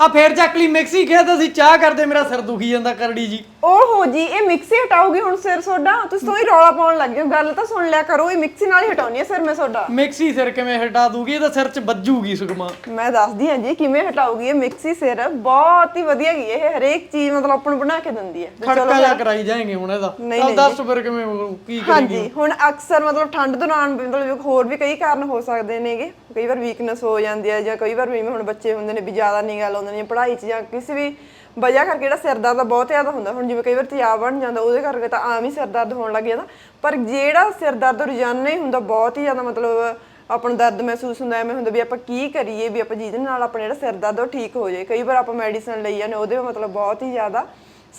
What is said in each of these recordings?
ਆ ਫੇਰ ਚੱਕ ਲਈ ਮਿਕਸੀ ਕਿਹਾ ਤਾਂ ਅਸੀਂ ਚਾਹ ਕਰਦੇ ਮੇਰਾ ਸਿਰ ਦੁਖੀ ਜਾਂਦਾ ਕਰੜੀ ਜੀ। ਓਹੋ ਜੀ ਇਹ ਮਿਕਸੀ ਹਟਾਓਗੇ ਹੁਣ ਸਿਰ ਸੋਡਾ? ਤੁਸੀਂ ਤੋਂ ਹੀ ਰੌਲਾ ਪਾਉਣ ਲੱਗ ਗਏ ਹੋ। ਗੱਲ ਤਾਂ ਸੁਣ ਲਿਆ ਕਰੋ ਇਹ ਮਿਕਸੀ ਨਾਲ ਹੀ ਹਟਾਉਣੀ ਹੈ ਸਿਰ ਮੈਂ ਸੋਡਾ। ਮਿਕਸੀ ਸਿਰ ਕਿਵੇਂ ਹਟਾ ਦੂਗੀ? ਇਹ ਤਾਂ ਸਿਰ 'ਚ ਵੱਜੂਗੀ ਸੁਗਮਾ ਮੈਂ ਦੱਸਦੀ ਹਾਂ ਜੀ ਕਿਵੇਂ ਹਟਾਓਗੀ ਇਹ ਮਿਕਸੀ ਸਿਰ? ਬਹੁਤ ਹੀ ਵਧੀਆ ਗਈ ਇਹ ਹਰੇਕ ਚੀਜ਼ ਮਤਲਬ ਆਪਾਂ ਨੂੰ ਬਣਾ ਕੇ ਦਿੰਦੀ ਹੈ। ਤੇ ਖੜਕਾ ਜਾ ਕਰਾਈ ਜਾਏਂਗੇ ਹੁਣ ਇਹਦਾ। ਨਹੀਂ, ਦੱਸ ਫਿਰ ਕਿਵੇਂ ਕੀ ਕਰੇਗੀ। ਹਾਂਜੀ ਹੁਣ ਅਕਸਰ ਮਤਲਬ ਠੰਡ ਦੌਰਾਨ ਮਤਲਬ ਹੋਰ ਵੀ ਕਈ ਕਾਰਨ ਹੋ ਸਕਦੇ ਨੇਗੇ। ਕਈ ਵਾਰ ਵੀਕਨੈਸ ਹੋ ਜਾਂਦੀ ਹੈ ਜਾਂ ਕਈ ਵਾਰ ਜਿਵੇਂ ਹੁਣ ਬੱਚੇ ਹੁੰਦੇ ਨੇ ਵੀ ਜ਼ਿਆਦਾ ਨਿਗਾਹ ਲਾਉਂਦੇ ਨੇ ਪੜ੍ਹਾਈ 'ਚ ਜਾਂ ਕਿਸੇ ਵੀ ਵਜ੍ਹਾ ਕਰਕੇ ਜਿਹੜਾ ਸਿਰ ਦਰਦ ਬਹੁਤ ਜ਼ਿਆਦਾ ਹੁੰਦਾ। ਹੁਣ ਜਿਵੇਂ ਕਈ ਵਾਰ ਤਿਆਬ ਬਣ ਜਾਂਦਾ, ਉਹਦੇ ਕਰਕੇ ਤਾਂ ਆਮ ਹੀ ਸਿਰ ਦਰਦ ਹੋਣ ਲੱਗ ਜਾਂਦਾ। ਪਰ ਜਿਹੜਾ ਸਿਰ ਦਰਦ ਰੋਜ਼ਾਨਾ ਹੀ ਹੁੰਦਾ, ਬਹੁਤ ਹੀ ਜ਼ਿਆਦਾ ਮਤਲਬ ਆਪਾਂ ਨੂੰ ਦਰਦ ਮਹਿਸੂਸ ਹੁੰਦਾ, ਐਵੇਂ ਹੁੰਦਾ ਵੀ ਆਪਾਂ ਕੀ ਕਰੀਏ, ਵੀ ਆਪਾਂ ਜਿਹਦੇ ਨਾਲ ਆਪਣਾ ਜਿਹੜਾ ਸਿਰ ਦਰਦ ਉਹ ਠੀਕ ਹੋ ਜਾਏ। ਕਈ ਵਾਰ ਆਪਾਂ ਮੈਡੀਸਨ ਲਈ ਜਾਂਦੇ ਉਹਦੇ ਮਤਲਬ ਬਹੁਤ ਹੀ ਜ਼ਿਆਦਾ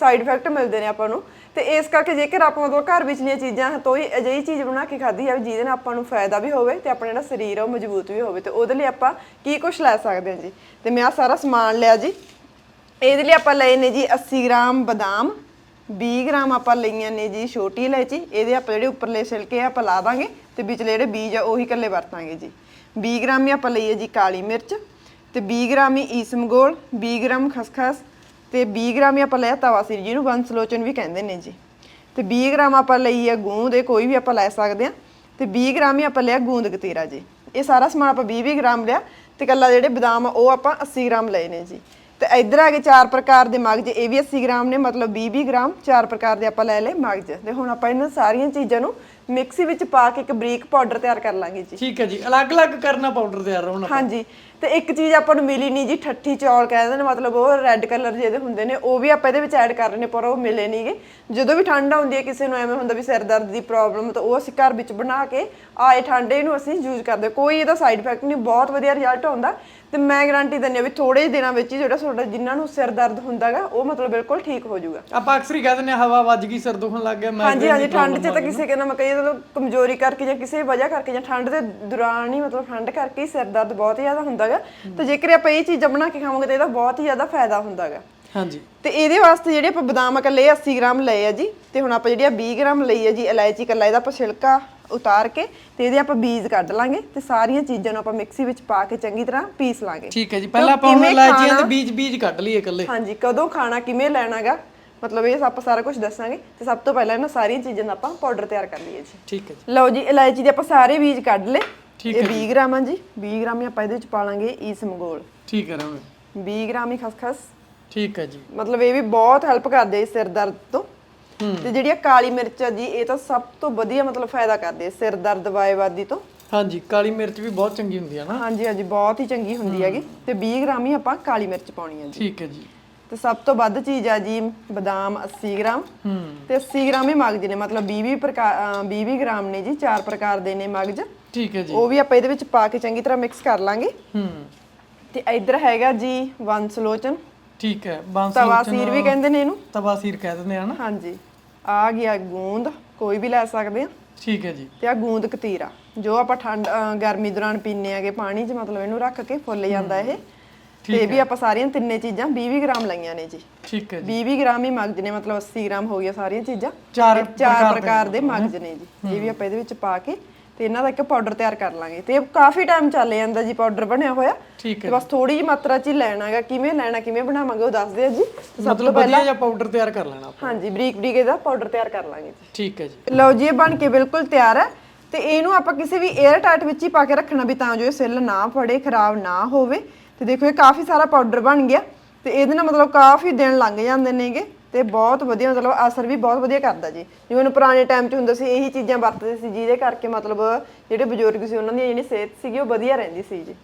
ਸਾਈਡ ਇਫੈਕਟ ਮਿਲਦੇ ਨੇ ਆਪਾਂ ਨੂੰ। ਤੇ ਇਸ ਕਰਕੇ ਜੇਕਰ ਆਪਾਂ ਮਤਲਬ ਘਰ ਵਿਚਲੀਆਂ ਚੀਜ਼ਾਂ, ਤੋਂ ਹੀ ਅਜਿਹੀ ਚੀਜ਼ ਬਣਾ ਕੇ ਖਾਧੀ ਜਾਵੇ, ਜਿਹਦੇ ਨਾਲ ਆਪਾਂ ਨੂੰ ਫਾਇਦਾ ਵੀ ਹੋਵੇ ਤੇ ਆਪਣਾ ਜਿਹੜਾ ਸਰੀਰ ਆ ਉਹ ਮਜ਼ਬੂਤ ਵੀ ਹੋਵੇ। ਤੇ ਉਹਦੇ ਲਈ ਆਪਾਂ ਕੀ ਕੁਝ ਲੈ ਸਕਦੇ ਹਾਂ ਜੀ? ਤੇ ਮੈਂ ਆ ਸਾਰਾ ਸਮਾਨ ਲਿਆ ਜੀ। ਇਹਦੇ ਲਈ ਆਪਾਂ ਲਏ ਨੇ ਜੀ 80 ਗ੍ਰਾਮ ਬਦਾਮ 20 ਗ੍ਰਾਮ ਆਪਾਂ ਲਈਆਂ ਨੇ ਜੀ ਛੋਟੀ ਇਲਾਇਚੀ। ਇਹਦੇ ਆਪਾਂ ਜਿਹੜੇ ਉੱਪਰਲੇ ਛਿਲਕੇ ਆ ਆਪਾਂ ਲਾ ਦਾਂਗੇ ਤੇ ਵਿਚਲੇ ਜਿਹੜੇ ਬੀਜ ਆ ਉਹੀ ਇਕੱਲੇ ਵਰਤਾਂਗੇ ਜੀ। 20 ਗ੍ਰਾਮ ਹੀ ਆਪਾਂ ਲਈਏ ਜੀ ਕਾਲੀ ਮਿਰਚ ਤੇ 20 ਗ੍ਰਾਮ ਹੀ ਈਸਮਗੋਲ 20 ਗ੍ਰਾਮ ਖਸਖਸ ਤੇ 20 ਗ੍ਰਾਮ ਹੀ ਆਪਾਂ ਲਿਆ ਤਵਾ ਸਿਰ ਜਿਹਨੂੰ ਬੰਸਲੋਚਨ ਵੀ ਕਹਿੰਦੇ ਨੇ ਜੀ। ਤੇ 20 ਗ੍ਰਾਮ ਆਪਾਂ ਲਈ ਆ ਗੂੰਦ, ਇਹ ਕੋਈ ਵੀ ਆਪਾਂ ਲੈ ਸਕਦੇ ਆ। ਤੇ 20 ਗ੍ਰਾਮ ਹੀ ਆਪਾਂ ਲਿਆ ਗੂੰਦ ਗਤੀਰਾ ਜੀ। ਇਹ ਸਾਰਾ ਸਮਾਨ ਆਪਾਂ 20 20 ਗ੍ਰਾਮ ਲਿਆ ਤੇ ਕੱਲਾ ਜਿਹੜੇ ਬਦਾਮ ਆ, ਉਹ ਆਪਾਂ 80 ਗ੍ਰਾਮ ਲਏ ਨੇ ਜੀ। ਤੇ ਇੱਧਰ ਆ ਗਏ ਚਾਰ ਪ੍ਰਕਾਰ ਦੇ ਮਗਜ, ਇਹ ਵੀ 80 ਗ੍ਰਾਮ ਨੇ, ਮਤਲਬ 20 20 ਗ੍ਰਾਮ ਚਾਰ ਪ੍ਰਕਾਰ ਦੇ ਆਪਾਂ ਲੈ ਲਏ ਮਗਜ। ਤੇ ਹੁਣ ਆਪਾਂ ਇਹਨਾਂ ਸਾਰੀਆਂ ਚੀਜ਼ਾਂ ਨੂੰ ਮਿਕਸੀ ਵਿੱਚ ਪਾ ਕੇ ਇੱਕ ਬਰੀਕ ਪਾਊਡਰ ਤਿਆਰ ਕਰ ਲਾਂਗੇ ਜੀ। ਠੀਕ ਹੈ ਜੀ ਅਲੱਗ-ਅਲੱਗ ਕਰਨਾ ਪਾਊਡਰ ਤਿਆਰ ਹੋਣਾ ਹਾਂਜੀ ਤੇ ਇੱਕ ਚੀਜ਼ ਆਪਾਂ ਨੂੰ ਮਿਲੀ ਨਹੀਂ ਜੀ ਠੱਠੀ ਚੌਲ ਕਹਿੰਦੇ ਨੇ ਮਤਲਬ ਉਹ ਰੈੱਡ ਕਲਰ ਜਿਹਦੇ ਹੁੰਦੇ ਨੇ ਉਹ ਵੀ ਆਪਾਂ ਇਹਦੇ ਵਿੱਚ ਐਡ ਕਰ ਰਹੇ ਨੇ ਪਰ ਉਹ ਮਿਲੇ ਨਹੀਂਗੇ ਜਦੋਂ ਵੀ ਠੰਡ ਆਉਂਦੀ ਹੈ ਕਿਸੇ ਨੂੰ ਐਵੇਂ ਹੁੰਦਾ ਵੀ ਸਿਰ ਦਰਦ ਦੀ ਪ੍ਰੋਬਲਮ ਤਾਂ ਉਹ ਅਸੀਂ ਘਰ ਵਿੱਚ ਬਣਾ ਕੇ ਆਏ ਠੰਡੇ ਨੂੰ ਅਸੀਂ ਯੂਜ਼ ਕਰਦੇ ਕੋਈ ਇਹਦਾ ਸਾਈਡ ਇਫੈਕਟ ਨਹੀਂ ਬਹੁਤ ਵਧੀਆ ਰਿਜ਼ਲਟ ਆਉਂਦਾ ਤੇ ਮੈਂ ਗਾਰੰਟੀ ਦਿੰਦੀ ਹਾਂ ਵੀ ਥੋੜੇ ਜਿਹੇ ਦਿਨਾਂ ਵਿੱਚ ਹੀ ਜਿਹੜਾ ਤੁਹਾਡਾ ਜਿਨ੍ਹਾਂ ਨੂੰ ਸਿਰ ਦਰਦ ਹੁੰਦਾਗਾ ਉਹ ਮਤਲਬ ਬਿਲਕੁਲ ਠੀਕ ਹੋ ਜਾਊਗਾ। ਆਪਾਂ ਅਕਸਰ ਹੀ ਕਹਿ ਦਿੰਦੇ ਹਾਂ, ਹਵਾ ਵੱਜ ਗਈ ਸਿਰ ਦੁਖਣ ਲੱਗ ਗਿਆ ਮੈਂ ਹਾਂਜੀ ਹਾਂਜੀ ਠੰਡ 'ਚ ਤਾਂ ਕਿਸੇ ਕਹਿੰਦਾ ਮੈਂ ਕਹੀ ਮਤਲਬ ਕਮਜ਼ੋਰੀ ਕਰਕੇ ਜਾਂ ਕਿਸੇ ਵਜ੍ਹਾ ਕਰਕੇ ਜਾਂ ਠੰਡ ਦੇ ਦੌਰਾਨ ਹੀ ਮਤਲਬ ਠੰਡ ਕਰਕੇ ਹੀ ਸਿਰ ਦਰਦ ਬਹੁਤ ਜ਼ਿਆਦਾ ਹੁੰਦਾਗਾ। ਤੇ ਜੇਕਰ ਆਪਾਂ ਇਹ ਚੀਜ਼ਾਂ ਬਣਾ ਕੇ ਖਾਵਾਂਗੇ ਤਾਂ ਇਹਦਾ ਬਹੁਤ ਹੀ ਜ਼ਿਆਦਾ ਫਾਇਦਾ ਹੁੰਦਾਗਾ। ਹਾਂਜੀ। ਤੇ ਇਹਦੇ ਵਾਸਤੇ ਜਿਹੜੇ ਆਪਾਂ ਬਦਾਮ ਇਕੱਲੇ 80 ਗ੍ਰਾਮ ਲਏ ਆ ਜੀ ਤੇ ਹੁਣ ਆਪਾਂ ਜਿਹੜੀ ਆ 20 ਗ੍ਰਾਮ ਲਈ ਆ ਜੀ ਇਲਾਇਚੀ ਇਕੱਲਾ ਇਹਦਾ ਆਪਾਂ ਛਿਲਕਾ ਉਤਾਰ ਕੇ ਤੇ ਇਹਦੇ ਆਪਾਂ ਬੀਜ ਕੱਢ ਲਾਂਗੇ ਤੇ ਸਾਰੀਆਂ ਚੀਜ਼ਾਂ ਨੂੰ ਆਪਾਂ ਮਿਕਸੀ ਵਿੱਚ ਪਾ ਕੇ ਚੰਗੀ ਤਰ੍ਹਾਂ ਪੀਸ ਲਾਂਗੇ। ਠੀਕ ਹੈ ਜੀ ਪਹਿਲਾਂ ਆਪਾਂ ਹੁਣ ਇਲਾਇਚੀਆਂ ਦੇ ਬੀਜ ਬੀਜ ਕੱਢ ਲਈਏ ਇਕੱਲੇ। ਹਾਂਜੀ ਕਦੋਂ ਖਾਣਾ ਕਿਵੇਂ ਲੈਣਾਗਾ? ਮਤਲਬ ਇਹ ਆਪਾਂ ਸਾਰਾ ਕੁਝ ਦੱਸਾਂਗੇ ਤੇ ਸਭ ਤੋਂ ਪਹਿਲਾਂ ਇਹਨਾਂ ਸਾਰੀਆਂ ਚੀਜ਼ਾਂ ਦਾ ਆਪਾਂ ਪਾਊਡਰ ਤਿਆਰ ਕਰ ਲਈਏ ਜੀ। ਠੀਕ ਹੈ ਜੀ। ਲਓ ਜੀ ਇਲਾਇਚੀ ਦੇ ਆਪਾਂ ਸਾਰੇ ਬੀਜ ਕੱਢ ਲਏ। ਠੀਕ ਇਹ 20 ਗ੍ਰਾਮ ਆ ਜੀ 20 ਗ੍ਰਾਮ ਹੀ ਆਪਾਂ ਇਹਦੇ ਵਿੱਚ ਪਾ ਲਾਂਗੇ ਈਸਮਗੋਲ ਠੀਕ ਹੈ ਰਾਮੇ 20 ਗ੍ਰਾਮ ਹੀ ਖਸਖਸ। ਠੀਕ ਹੈ ਜੀ। ਮਤਲਬ ਇਹ ਵੀ ਬਹੁਤ ਹੈਲਪ ਕਰਦੇ ਸਿਰ ਦਰਦ ਤੋਂ। ਤੇ ਜਿਹੜੀ ਆ ਕਾਲੀ ਮਿਰਚ ਆ ਜੀ ਇਹ ਤਾਂ ਸਭ ਤੋਂ ਵਧੀਆ ਮਤਲਬ ਫਾਇਦਾ ਕਰਦੇ ਆ ਸਿਰ ਦਰਦ ਵਾਇਵਾਦੀ ਤੋਂ। ਹਾਂਜੀ ਕਾਲੀ ਮਿਰਚ ਵੀ ਬਹੁਤ ਚੰਗੀ ਹੁੰਦੀ ਹੈ ਨਾ। ਹਾਂਜੀ ਹਾਂਜੀ ਬਹੁਤ ਹੀ ਚੰਗੀ ਹੁੰਦੀ ਹੈਗੀ। ਤੇ 20 ਗ੍ਰਾਮ ਹੀ ਆਪਾਂ ਕਾਲੀ ਮਿਰਚ ਪਾਉਣੀ ਆ ਜੀ। ਠੀਕ ਹੈ ਜੀ। ਤੇ ਸਭ ਤੋਂ ਵੱਧ ਚੀਜ਼ ਆ ਜੀ ਬਦਾਮ 80 ਗ੍ਰਾਮ। ਹੂੰ। ਤੇ 80 ਗ੍ਰਾਮ ਹੀ ਮਗਜ ਨੇ ਮਤਲਬ 20 20 ਪ੍ਰਕਾਰ 20 20 ਗ੍ਰਾਮ ਨੇ ਜੀ ਚਾਰ ਪ੍ਰਕਾਰ ਦੇ ਨੇ ਮਗਜ। ਠੀਕ ਹੈ ਜੀ। ਉਹ ਵੀ ਆਪਾਂ ਇਹਦੇ ਵਿੱਚ ਪਾ ਕੇ ਚੰਗੀ ਤਰ੍ਹਾਂ ਮਿਕਸ ਕਰ ਲਾਂਗੇ। ਹੂੰ। ਤੇ ਇੱਧਰ ਹੈਗਾ ਜੀ ਵੰਸਲੋਚਨ ਠੀਕ ਹੈ ਬਾਂਸੀ ਤਵਾ ਸੀਰ ਵੀ ਕਹਿੰਦੇ ਨੇ ਇਹਨੂੰ। ਤਵਾਸੀਰ ਕਹਿ ਦਿੰਦੇ ਆ ਨਾ। ਹਾਂਜੀ। ਆ ਗਿਆ ਗੂੰਦ ਕੋਈ ਵੀ ਲੈ ਸਕਦੇ ਆ। ਠੀਕ ਹੈ ਜੀ। ਤੇ ਆ ਗੂੰਦ ਕਤੀਰਾ ਜੋ ਆਪਾਂ ਠੰਡ ਗਰਮੀ ਦੌਰਾਨ ਪੀਨੇ ਆਗੇ ਪਾਣੀ 'ਚ ਮਤਲਬ ਇਹਨੂੰ ਰੱਖ ਕੇ ਫੁੱਲ ਜਾਂਦਾ ਇਹ। ਤੇ ਇਹ ਵੀ ਆਪਾਂ ਸਾਰੀਆਂ ਤਿੰਨੇ ਚੀਜ਼ਾਂ 20 ਗ੍ਰਾਮ ਲਈਆਂ ਨੇ ਜੀ। ਠੀਕ ਹੈ ਜੀ। 20 ਗ੍ਰਾਮ ਹੀ ਮਗਜ ਨੇ ਮਤਲਬ 80 ਗ੍ਰਾਮ ਹੋ ਗਿਆ ਸਾਰੀਆਂ ਚੀਜ਼ਾਂ। ਚਾਰ ਤੇ ਚਾਰ ਪ੍ਰਕਾਰ ਦੇ ਮਗਜ ਨੇ ਜੀ। ਇਹ ਵੀ ਆਪਾਂ ਇਹਦੇ ਵਿੱਚ ਪਾ ਕੇ ਤੇ ਇਹਨਾਂ ਦਾ ਇੱਕ ਪਾਊਡਰ ਤਿਆਰ ਕਰ ਲਾਂਗੇ। ਤੇ ਇਹ ਕਾਫੀ ਟਾਈਮ ਚੱਲ ਜਾਂਦਾ ਜੀ ਪਾਊਡਰ ਬਣਿਆ ਹੋਇਆ। ਠੀਕ ਤੇ ਹੈ ਬਸ ਥੋੜੀ ਜਿਹੀ ਮਾਤਰਾ 'ਚ ਹੀ ਲੈਣਾ ਹੈਗਾ। ਕਿਵੇਂ ਲੈਣਾ ਕਿਵੇਂ ਬਣਾਵਾਂਗੇ ਉਹ ਦੱਸਦੇ ਆ ਜੀ। ਤੇ ਸਭ ਮਤਲਬ ਵਧੀਆ ਜਿਹਾ ਪਾਊਡਰ ਤਿਆਰ ਕਰ ਲੈਣਾ ਆਪਾਂ। ਹਾਂਜੀ ਬਰੀਕ ਬਰੀਕ ਇਹਦਾ ਪਾਊਡਰ ਤਿਆਰ ਕਰ ਲਾਂਗੇ ਜੀ। ਠੀਕ ਹੈ ਜੀ। ਲਓ ਜੀ ਇਹ ਬਣ ਕੇ ਬਿਲਕੁਲ ਤਿਆਰ ਹੈ। ਤੇ ਇਹਨੂੰ ਆਪਾਂ ਕਿਸੇ ਵੀ 에ਅਰ ਟਾਈਟ ਵਿੱਚ ਹੀ ਪਾ ਕੇ ਰੱਖਣਾ ਵੀ ਤਾਂ ਜੋ ਇਹ ਸਿੱਲ ਨਾ ਫੜੇ ਖਰਾਬ ਨਾ ਹੋਵੇ। ਤੇ ਦੇਖੋ ਇਹ ਕਾਫੀ ਸਾਰਾ ਪਾਊਡਰ ਬਣ ਗਿਆ। ਤੇ ਇਹਦੇ ਨਾਲ ਮਤਲਬ ਕਾਫੀ ਦਿਨ ਲੰਘ ਜਾਂਦੇ ਨੇਗੇ। ਤੇ ਬਹੁਤ ਵਧੀਆ, ਮਤਲਬ ਅਸਰ ਵੀ ਬਹੁਤ ਵਧੀਆ ਕਰਦਾ ਜੀ। ਜਿਵੇਂ ਨੂੰ ਪੁਰਾਣੇ ਟਾਈਮ 'ਚ ਹੁੰਦਾ ਸੀ, ਇਹੀ ਚੀਜ਼ਾਂ ਵਰਤਦੇ ਸੀ, ਜਿਹਦੇ ਕਰਕੇ ਮਤਲਬ ਜਿਹੜੇ ਬਜ਼ੁਰਗ ਸੀ, ਉਹਨਾਂ ਦੀ ਜਿਹੜੀ ਸਿਹਤ ਸੀਗੀ, ਉਹ ਵਧੀਆ ਰਹਿੰਦੀ ਸੀ ਜੀ।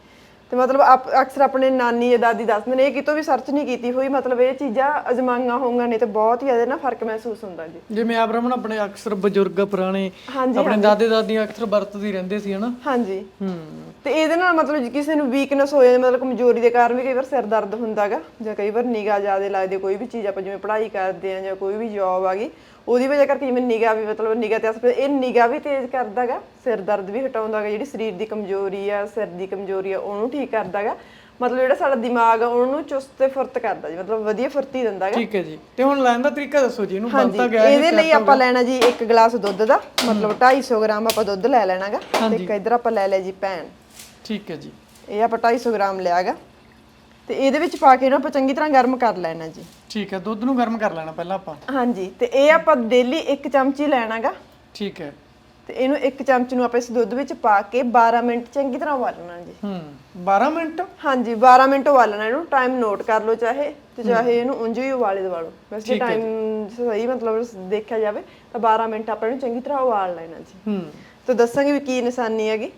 ਤੇ ਮਤਲਬ ਆਪ- ਅਕਸਰ ਆਪਣੇ ਨਾਨੀ ਜਾਂ ਦਾਦੀ ਦੱਸਦੇ ਨੇ ਇਹ ਕਿਤੋਂ ਵੀ ਸਰਚ ਨਹੀਂ ਕੀਤੀ ਹੋਈ ਮਤਲਬ ਇਹ ਚੀਜ਼ਾਂ ਅਜਮਾਈਆਂ ਹੋਣਗੀਆਂ ਨੇ ਤੇ ਬਹੁਤ ਹੀ ਇਹਦੇ ਨਾਲ ਫ਼ਰਕ ਮਹਿਸੂਸ ਹੁੰਦਾ ਜੀ। ਜਿਵੇਂ ਆਪ ਰਮਨ ਆਪਣੇ ਅਕਸਰ ਬਜ਼ੁਰਗ ਪੁਰਾਣੇ ਹਾਂਜੀ, ਆਪਣੇ ਦਾਦੇ ਦਾਦੀਆਂ ਅਕਸਰ ਵਰਤਦੇ ਰਹਿੰਦੇ ਸੀ ਹਨਾ? ਹਾਂਜੀ। ਹੂੰ। ਤੇ ਇਹਦੇ ਨਾਲ ਮਤਲਬ ਜੇ ਕਿਸੇ ਨੂੰ ਵੀਕਨੈਸ ਹੋ ਜਾਂਦੀ ਮਤਲਬ ਕਮਜ਼ੋਰੀ ਦੇ ਕਾਰਨ ਵੀ ਕਈ ਵਾਰ ਸਿਰ ਦਰਦ ਹੁੰਦਾਗਾ ਜਾਂ ਕਈ ਵਾਰ ਨਿਗਾਹ ਜ਼ਿਆਦਾ ਲੱਗਦੀ ਕੋਈ ਵੀ ਚੀਜ਼ ਆਪਾਂ ਜਿਵੇਂ ਪੜ੍ਹਾਈ ਕਰਦੇ ਆ ਜਾਂ ਕੋਈ ਵੀ ਜੌਬ ਆ ਗਈ ਉਹਦੀ ਵਜ੍ਹਾ ਕਰਕੇ ਜਿਵੇਂ ਨਿਗਾਹ ਵੀ ਮਤਲਬ ਨਿਗਾਹ ਤੇ ਅਸਰ ਇਹ ਨਿਗਾਹ ਵੀ ਤੇਜ਼ ਕਰਦਾਗਾ ਸਿਰ ਦਰਦ ਵੀ ਹਟਾਉਂਦਾਗਾ ਜਿਹੜੀ ਸਰੀਰ ਦੀ ਕਮਜ਼ੋਰੀ ਆ ਸਿਰ ਦੀ ਕਮਜ਼ੋਰੀ ਆ ਉਹਨੂੰ ਠੀਕ ਕਰਦਾਗਾ। ਮਤਲਬ ਜਿਹੜਾ ਸਾਡਾ ਦਿਮਾਗ ਆ ਉਹਨੂੰ ਚੁਸਤ ਤੇ ਫੁਰਤ ਕਰਦਾ ਜੀ ਮਤਲਬ ਵਧੀਆ ਫੁਰਤੀ ਦਿੰਦਾਗਾ। ਠੀਕ ਹੈ ਜੀ। ਤੇ ਹੁਣ ਲੈਣ ਦਾ ਤਰੀਕਾ ਦੱਸੋ ਜੀ ਇਹਨੂੰ ਬਣਤਾ ਗਿਆ ਇਹ ਇਹਦੇ ਲਈ ਆਪਾਂ ਲੈਣਾ ਜੀ 1 ਗਲਾਸ ਦੁੱਧ ਦਾ ਮਤਲਬ 250 ਗ੍ਰਾਮ ਆਪਾਂ ਦੁੱਧ ਲੈ ਲੈਣਾਗਾ ਤੇ ਇੱਕ ਇਧਰ ਆਪਾਂ ਲੈ ਲਿਆ ਜੀ ਪੈਨ। ਠੀਕ ਹੈ ਜੀ। ਇਹ ਆਪਾਂ 250 ਗ੍ਰਾਮ ਲਿਆਗਾ। ਤੇ ਇਹਦੇ ਵਿੱਚ ਪਾ ਕੇ ਇਹਨੂੰ ਆਪਾਂ ਚੰਗੀ ਤਰ੍ਹਾਂ ਗਰਮ ਕਰ ਲੈਣਾ ਜੀ। ਠੀਕ ਹੈ ਦੁੱਧ ਨੂੰ ਗਰਮ ਕਰ ਲੈਣਾ ਪਹਿਲਾਂ ਆਪਾਂ। ਹਾਂਜੀ ਤੇ ਇਹ ਆਪਾਂ ਡੇਲੀ ਇੱਕ ਚਮਚੀ ਲੈਣਾਗਾ। ਠੀਕ ਹੈ। ਤੇ ਇਹਨੂੰ ਇੱਕ ਚਮਚ ਨੂੰ ਆਪਾਂ ਇਸ ਦੁੱਧ ਵਿੱਚ ਪਾ ਕੇ 12 ਮਿੰਟ ਚੰਗੀ ਤਰ੍ਹਾਂ ਉਬਾਲਣਾ ਜੀ। ਹੂੰ 12 ਮਿੰਟ? ਹਾਂਜੀ 12 ਮਿੰਟ ਉਬਾਲਣਾ ਇਹਨੂੰ ਟਾਈਮ ਨੋਟ ਕਰ ਲਓ ਚਾਹੇ ਤੇ ਚਾਹੇ ਇਹਨੂੰ ਉਂਝ ਹੀ ਉਬਾਲੇ ਦਵਾ ਲਓ। ਵੈਸੇ ਜੇ ਟਾਈਮ ਸਹੀ ਮਤਲਬ ਦੇਖਿਆ ਜਾਵੇ ਤਾਂ 12 ਮਿੰਟ ਆਪਾਂ ਇਹਨੂੰ ਚੰਗੀ ਤਰ੍ਹਾਂ ਉਬਾਲ ਲੈਣਾ ਜੀ। ਹੂੰ। ਤੇ ਦੱਸਾਂਗੇ ਵੀ ਕੀ ਨਿਸ਼ਾਨੀ ਹੈਗੀ।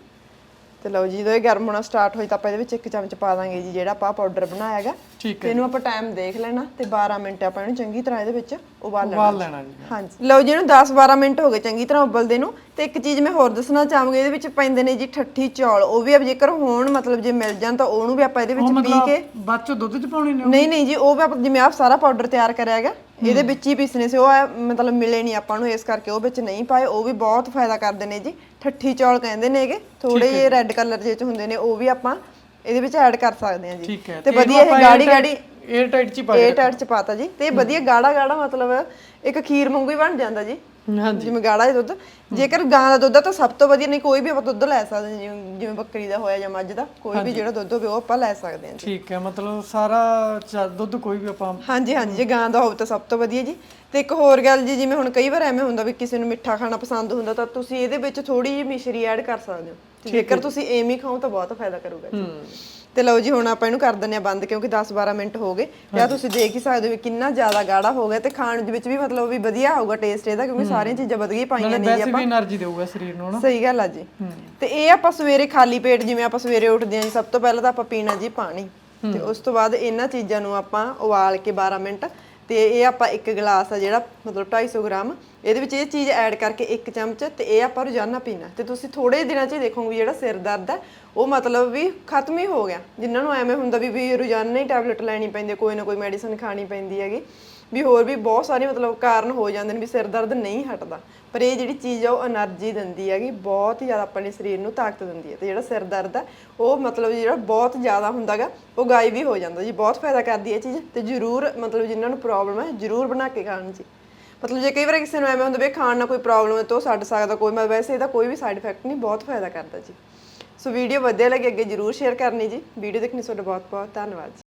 ਤੇ ਲਓ ਜੀ ਜਦੋਂ ਇਹ ਗਰਮ ਹੋਣਾ ਸਟਾਰਟ ਹੋਈ ਤਾਂ ਆਪਾਂ ਇਹਦੇ ਵਿੱਚ ਇੱਕ ਚਮਚ ਪਾ ਦਾਂਗੇ ਜੀ ਜਿਹੜਾ ਆਪਾਂ ਪਾਊਡਰ ਬਣਾਇਆ ਹੈਗਾ। ਠੀਕ ਤੇ ਇਹਨੂੰ ਆਪਾਂ ਟਾਈਮ ਦੇਖ ਲੈਣਾ ਤੇ 12 ਮਿੰਟ ਆਪਾਂ ਇਹਨੂੰ ਚੰਗੀ ਤਰ੍ਹਾਂ ਇਹਦੇ ਵਿੱਚ ਉਬਾਲ ਲੈਣਾ ਉਬਾਲ ਲੈਣਾ ਜੀ ਹਾਂਜੀ। ਲਓ ਜੀ ਇਹਨੂੰ 10-12 ਮਿੰਟ ਹੋ ਗਏ ਚੰਗੀ ਤਰ੍ਹਾਂ ਉਬਲਦੇ ਨੂੰ। ਤੇ ਇੱਕ ਚੀਜ਼ ਮੈਂ ਹੋਰ ਦੱਸਣਾ ਚਾਹਾਂਗੀ ਇਹਦੇ ਵਿੱਚ ਪੈਂਦੇ ਨੇ ਜੀ ਠੱਠੀ ਚੌਲ। ਉਹ ਵੀ ਅਬ ਜੇਕਰ ਹੋਣ ਮਤਲਬ ਜੇ ਮਿਲ ਜਾਣ ਤਾਂ ਉਹਨੂੰ ਵੀ ਆਪਾਂ ਇਹਦੇ ਵਿੱਚ ਪੀ ਕੇ ਬਾਅਦ ਚ ਦੁੱਧ ਚ ਪਾਉਣੇ ਨੇ ਨਹੀਂ ਨਹੀਂ ਜੀ ਉਹ ਵੀ ਆਪਾਂ ਜਿਵੇਂ ਆਪ ਸਾਰਾ ਪਾਊਡਰ ਤਿਆਰ ਕਰਿਆ ਹੈਗਾ ਇਹਦੇ ਵਿੱਚ ਹੀ ਪੀਸਨੇ ਸੀ ਉਹ ਆ, ਮਤਲਬ ਮਿਲੇ ਨਹੀਂ ਆਪਾਂ ਨੂੰ ਇਸ ਕਰਕੇ ਉਹ ਵਿੱਚ ਨਹੀਂ ਪਾਏ ਉਹ ਵੀ ਬਹੁਤ ਫਾਇਦਾ ਕਰਦੇ ਨੇ ਜੀ। ਠੱਠੀ ਚੌਲ ਕਹਿੰਦੇ ਨੇਗੇ ਥੋੜੇ ਜਿਹੇ ਰੈੱਡ ਕਲਰ ਜਿਹੇ ਚ ਹੁੰਦੇ ਨੇ ਉਹ ਵੀ ਆਪਾਂ ਇਹਦੇ ਵਿੱਚ ਐਡ ਕਰ ਸਕਦੇ ਹਾਂ ਜੀ। ਠੀਕ ਹੈ ਤੇ ਵਧੀਆ ਇਹ ਗਾੜੀ ਗਾੜੀ 에ਅਰ ਟਾਈਟ ਚ ਹੀ ਪਾ ਏਟ ਐਡ ਚ ਪਾਤਾ ਜੀ। ਤੇ ਇਹ ਵਧੀਆ ਗਾੜਾ ਗਾੜਾ ਮਤਲਬ ਇੱਕ ਖੀਰ ਵਾਂਗੂ ਹੀ ਬਣ ਜਾਂਦਾ ਜੀ। ਹਾਂਜੀ। ਜਿਵੇਂ ਗਾੜਾ ਜਿਹਾ ਦੁੱਧ। ਜੇਕਰ ਗਾਂ ਦਾ ਦੁੱਧ ਆ ਤਾਂ ਸਭ ਤੋਂ ਵਧੀਆ ਨਹੀਂ ਕੋਈ ਵੀ ਆਪਾਂ ਦੁੱਧ ਲੈ ਸਕਦੇ ਹਾਂ ਜਿਵੇਂ ਜਿਵੇਂ ਬੱਕਰੀ ਦਾ ਹੋਇਆ ਜਾਂ ਮੱਝ ਦਾ ਕੋਈ ਵੀ ਜਿਹੜਾ ਦੁੱਧ ਹੋਵੇ ਉਹ ਆਪਾਂ ਲੈ ਸਕਦੇ ਹਾਂ ਜੀ। ਠੀਕ ਹੈ ਮਤਲਬ ਸਾਰਾ ਚ- ਦੁੱਧ ਕੋਈ ਵੀ ਆਪਾਂ ਹਾਂਜੀ ਹਾਂਜੀ ਜੇ ਗਾਂ ਦਾ ਹੋਵੇ ਤਾਂ ਸਭ ਤੋਂ ਵਧੀਆ ਜੀ। ਤੇ ਇੱਕ ਹੋਰ ਗੱਲ ਜੀ ਜਿਵੇਂ ਹੁਣ ਕਈ ਵਾਰ ਐਵੇਂ ਹੁੰਦਾ ਵੀ ਕਿਸੇ ਨੂੰ ਮਿੱਠਾ ਖਾਣਾ ਪਸੰਦ ਹੁੰਦਾ ਤਾਂ ਤੁਸੀਂ ਇਹਦੇ ਵਿੱਚ ਥੋੜੀ ਜਿਹੀ ਮਿਸ਼ਰੀ ਐਡ ਕਰ ਸਕਦੇ ਹੋ। ਤੇ ਜੇਕਰ ਤੁਸੀਂ ਐਵੇਂ ਹੀ ਖਾਓ ਤਾਂ ਬਹੁਤ ਫਾਇਦਾ ਕਰੂਗਾ ਜੀ। ਤੇ ਲਓ ਜੀ ਹੁਣ ਆਪਾਂ ਇਹਨੂੰ ਕਰ ਦਿੰਨੇ ਆ ਬੰਦ ਕਿਉਂਕਿ 10-12 ਮਿੰਟ ਹੋ ਗਏ। ਜਾਂ ਤੁਸੀਂ ਦੇਖ ਹੀ ਸਕਦੇ ਹੋ ਕਿੰਨਾ ਜ਼ਿਆਦਾ ਗਾੜਾ ਹੋ ਗਿਆ ਤੇ ਖਾਣ ਦੇ ਵਿੱਚ ਵੀ ਮਤਲਬ ਵੀ ਵਧੀਆ ਆਊਗਾ ਟੇਸਟ ਇਹਦਾ ਕਿਉਂਕਿ ਸਾਰੀਆਂ ਚੀਜ਼ਾਂ ਵਧੀਆ ਪਾਈਆਂ ਨੇ ਜੀ ਆਪਾਂ ਵੈਸੇ ਵੀ એનર્ਜੀ ਦੇਊਗਾ ਸਰੀਰ ਨੂੰ ਨਾ ਸਹੀ ਗੱਲ ਆ ਜੀ। ਤੇ ਇਹ ਆਪਾਂ ਸਵੇਰੇ ਖਾਲੀ ਪੇਟ ਜਿਵੇਂ ਆਪਾਂ ਸਵੇਰੇ ਉੱਠਦੇ ਆਂ ਜੀ ਸਭ ਤੋਂ ਪਹਿਲਾਂ ਤਾਂ ਆਪਾਂ ਪੀਣਾ ਜੀ ਪਾਣੀ। ਤੇ ਉਸ ਤੋਂ ਬਾਅਦ ਇਹਨਾਂ ਚੀਜ਼ਾਂ ਨੂੰ ਆਪਾਂ ਉਬਾਲ ਕੇ 12 ਮਿੰਟ ਤੇ ਇਹ ਆਪਾਂ ਇੱਕ ਗਲਾਸ ਆ ਜਿਹੜਾ ਮਤਲਬ 250 ਗ੍ਰਾਮ ਇਹਦੇ ਵਿੱਚ ਇਹ ਚੀਜ਼ ਐਡ ਕਰਕੇ ਇੱਕ ਚਮਚ ਤੇ ਇਹ ਆਪਾਂ ਰੋਜ਼ਾਨਾ ਪੀਣਾ। ਤੇ ਤੁਸੀਂ ਥੋੜੇ ਦਿਨਾਂ 'ਚ ਹੀ ਦੇਖੋਗੇ ਜਿਹੜਾ ਸਿਰ ਦਰਦ ਹੈ, ਉਹ ਮਤਲਬ ਵੀ ਖਤਮ ਹੀ ਹੋ ਗਿਆ। ਜਿਨ੍ਹਾਂ ਨੂੰ ਐਵੇਂ ਹੁੰਦਾ ਵੀ ਵੀ ਰੋਜ਼ਾਨਾ ਹੀ ਟੈਬਲੇਟ ਲੈਣੀ ਪੈਂਦੀ ਹੈ, ਕੋਈ ਨਾ ਕੋਈ ਮੈਡੀਸਨ ਖਾਣੀ ਪੈਂਦੀ ਹੈਗੀ। ਵੀ ਹੋਰ ਵੀ ਬਹੁਤ ਸਾਰੇ ਮਤਲਬ ਕਾਰਨ ਹੋ ਜਾਂਦੇ ਨੇ ਵੀ ਸਿਰ ਦਰਦ ਨਹੀਂ ਹਟਦਾ। ਪਰ ਇਹ ਜਿਹੜੀ ਚੀਜ਼ ਆ, ਉਹ એનર્ਜੀ ਦਿੰਦੀ ਹੈਗੀ, ਬਹੁਤ ਹੀ ਜ਼ਿਆਦਾ ਆਪਣੇ ਸਰੀਰ ਨੂੰ ਤਾਕਤ ਦਿੰਦੀ ਹੈ। ਤੇ ਜਿਹੜਾ ਸਿਰ ਦਰਦ ਹੈ, ਉਹ ਮਤਲਬ ਜਿਹੜਾ ਬਹੁਤ ਜ਼ਿਆਦਾ ਹੁੰਦਾਗਾ ਉਹ ਗਾਇਬ ਵੀ ਹੋ ਜਾਂਦਾ ਜੀ। ਬਹੁਤ ਫਾਇਦਾ ਕਰਦੀ ਹੈ ਇਹ ਚੀਜ਼। ਤੇ ਜ਼ਰੂਰ ਮਤਲਬ ਜਿਨ੍ਹਾਂ ਨੂੰ ਪ੍ਰੋਬਲਮ ਹੈ, ਜ਼ਰੂਰ ਬਣਾ ਕੇ ਖਾਣ ਜੀ। ਮਤਲਬ ਜੇ ਕਈ ਵਾਰ ਕਿਸੇ ਨੂੰ ਐਵੇਂ ਹੁੰਦਾ ਵੀ ਇਹ ਖਾਣ ਨਾਲ ਕੋਈ ਪ੍ਰੋਬਲਮ ਹੈ ਤਾਂ ਉਹ ਛੱਡ ਸਕਦਾ, ਕੋਈ ਮਤਲਬ ਵੈਸੇ ਇਹਦਾ ਕੋਈ ਵੀ ਸਾਈਡ ਇਫੈਕਟ ਨਹੀਂ, ਬਹੁਤ ਫਾਇਦਾ ਕਰਦਾ ਜੀ। ਸੋ ਵੀਡੀਓ ਵਧੀਆ ਲੱਗੇ ਅੱਗੇ ਜ਼ਰੂਰ ਸ਼ੇਅਰ ਕਰਨੀ ਜੀ। ਵੀਡੀਓ ਦੇਖਣੀ ਤੁਹਾਡਾ ਬਹੁਤ ਬਹੁਤ ਧੰਨਵਾਦ ਜੀ।